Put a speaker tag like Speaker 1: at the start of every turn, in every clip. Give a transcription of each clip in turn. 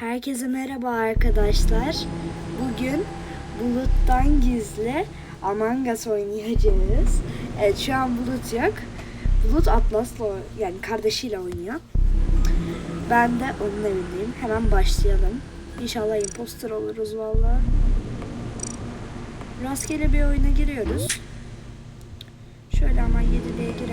Speaker 1: Herkese merhaba arkadaşlar. Bugün Bulut'tan gizli Among oynayacağız. Evet şu an Bulut yok. Bulut Atlas'la yani kardeşiyle oynuyor. Ben de onun evindeyim. Hemen başlayalım. İnşallah imposter oluruz valla. Rastgele bir oyuna giriyoruz. Şöyle ama 7'liğe girelim.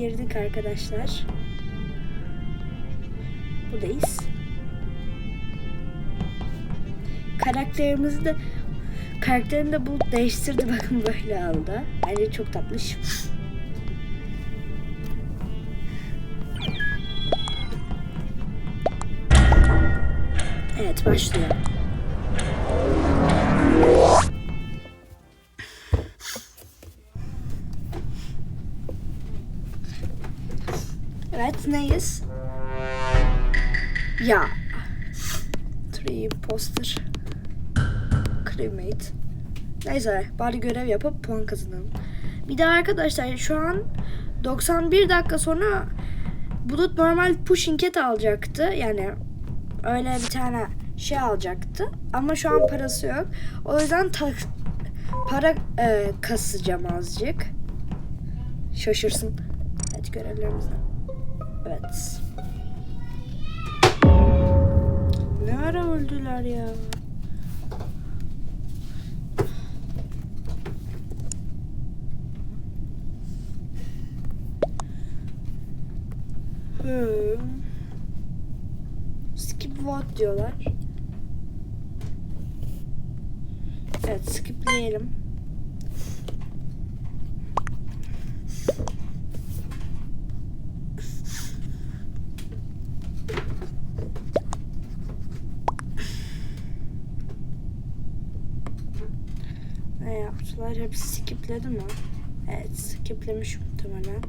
Speaker 1: Girdik arkadaşlar. Buradayız. Karakterimizi de karakterini de bu değiştirdi bakın böyle aldı. Bence çok tatlış. Evet başlıyor. Evet neyiz? Ya. Three poster. Cremate. Neyse bari görev yapıp puan kazanalım. Bir de arkadaşlar şu an 91 dakika sonra Bulut normal pushing cat alacaktı. Yani öyle bir tane şey alacaktı. Ama şu an parası yok. O yüzden tak, para e, kasacağım azıcık. Şaşırsın. Evet görevlerimizden. Evet. Ne ara öldüler ya? Hmm. Skip vote diyorlar. Evet skipleyelim. Ne yaptılar? Hepsi skipledi mi? Evet skiplemiş muhtemelen.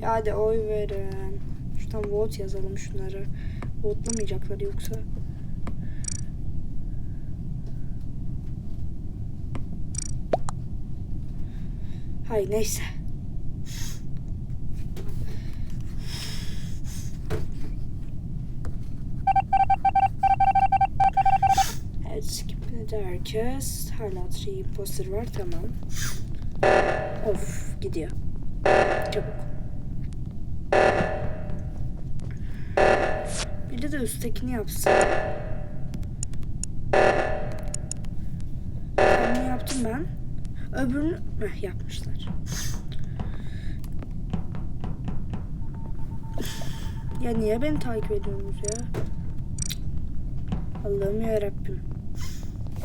Speaker 1: Ya hadi oy verin. Şuradan vote yazalım şunları. Votlamayacaklar yoksa. Hay neyse. Skipledi herkes. Hala 3 imposter var tamam. Of gidiyor. Çabuk. Bir de üsttekini yapsın. Bunu yaptım ben. Öbürünü Heh, yapmışlar. Ya niye beni takip ediyorsunuz ya? Allah'ım ya Rabbim.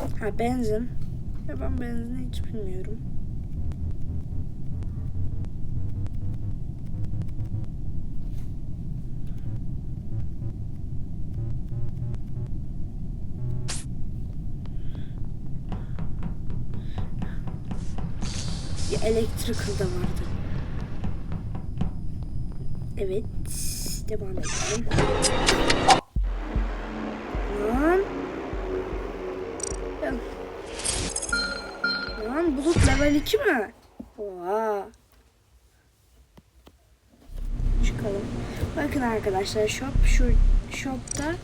Speaker 1: Ha benzin. Ya ben benzini hiç bilmiyorum. Bir electrical da vardı. Evet. Devam edelim. Bulut level 2 mi? Oha. Çıkalım. Bakın arkadaşlar shop şu shopta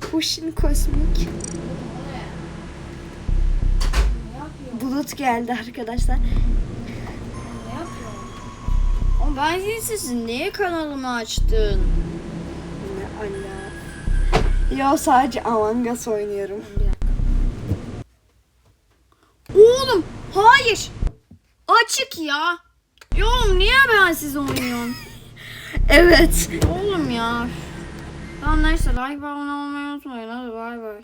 Speaker 1: Pushin Kosmik Bulut geldi arkadaşlar.
Speaker 2: O ben sizin niye kanalımı açtın?
Speaker 1: Ne Allah. Yo sadece Among Us oynuyorum.
Speaker 2: Oğlum hayır. Açık ya. Ya oğlum niye ben siz oynuyorum?
Speaker 1: Evet.
Speaker 2: oğlum ya. Tamam neyse like ve abone olmayı unutmayın. Hadi bay bay.